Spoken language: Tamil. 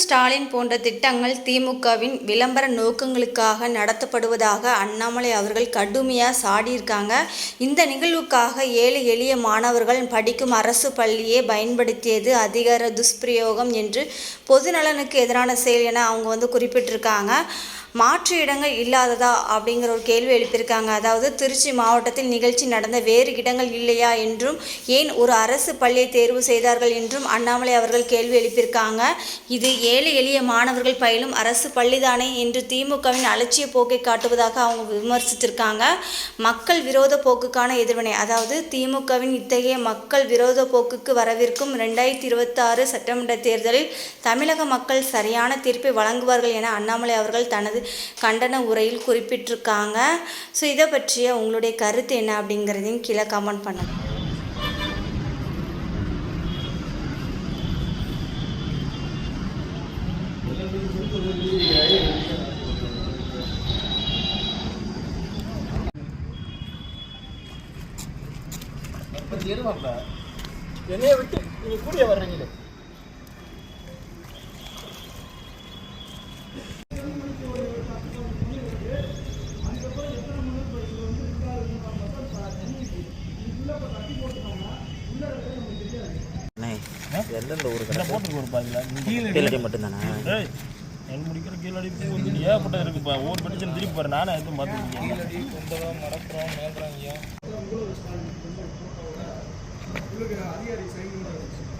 ஸ்டாலின் போன்ற திட்டங்கள் திமுகவின் விளம்பர நோக்கங்களுக்காக நடத்தப்படுவதாக அண்ணாமலை அவர்கள் கடுமையாக சாடியிருக்காங்க. இந்த நிகழ்வுக்காக ஏழை எளிய மாணவர்கள் படிக்கும் அரசு பள்ளியை பயன்படுத்தியது அதிகார துஷ்பிரயோகம் என்று பொதுநலனுக்கு எதிரான செயல் என அவங்க வந்து குறிப்பிட்டிருக்காங்க. மாற்று இடங்கள் இல்லாததா அப்படிங்கிற ஒரு கேள்வி எழுப்பியிருக்காங்க. அதாவது திருச்சி மாவட்டத்தில் நிகழ்ச்சி நடந்த வேறு இடங்கள் இல்லையா என்றும் ஏன் ஒரு அரசு பள்ளியை தேர்வு செய்தார்கள் என்றும் அண்ணாமலை அவர்கள் கேள்வி எழுப்பியிருக்காங்க. இது ஏழை எளிய மாணவர்கள் பயிலும் அரசு பள்ளிதானே என்று திமுகவின் அலட்சிய போக்கை காட்டுவதாக அவங்க விமர்சித்திருக்காங்க. மக்கள் விரோத போக்குக்கான எதிர்வினை அதாவது திமுகவின் இத்தகைய மக்கள் விரோத போக்குக்கு வரவிருக்கும் ரெண்டாயிரத்தி இருபத்தாறு சட்டமன்ற தேர்தலில் தமிழக மக்கள் சரியான தீர்ப்பை வழங்குவார்கள் என அண்ணாமலை அவர்கள் தனது கண்டன உரையில் குறிப்பிட்டிருக்காங்க. ஸோ இதை பற்றிய உங்களுடைய கருத்து என்ன அப்படிங்கிறதையும் கீழே கமெண்ட் பண்ணுங்கள் என்னைய விட்டு நீங்க கூடிய வர்றீங்களே? எந்தெந்த ஊருக்கு என்ன போட்டு ஒரு பாருங்களா கீழே கீழடி மட்டும்தானே? ஏய் என் முடிக்கிற கீழே அடி வந்து ஏகப்பட்ட இருக்குப்பா. ஒவ்வொரு படிச்சு திருப்பி பாரு. நானே எதுவும் பார்த்துருக்கேன் அதிகாரி சைன் அது தண்ணியில இருந்து மேலே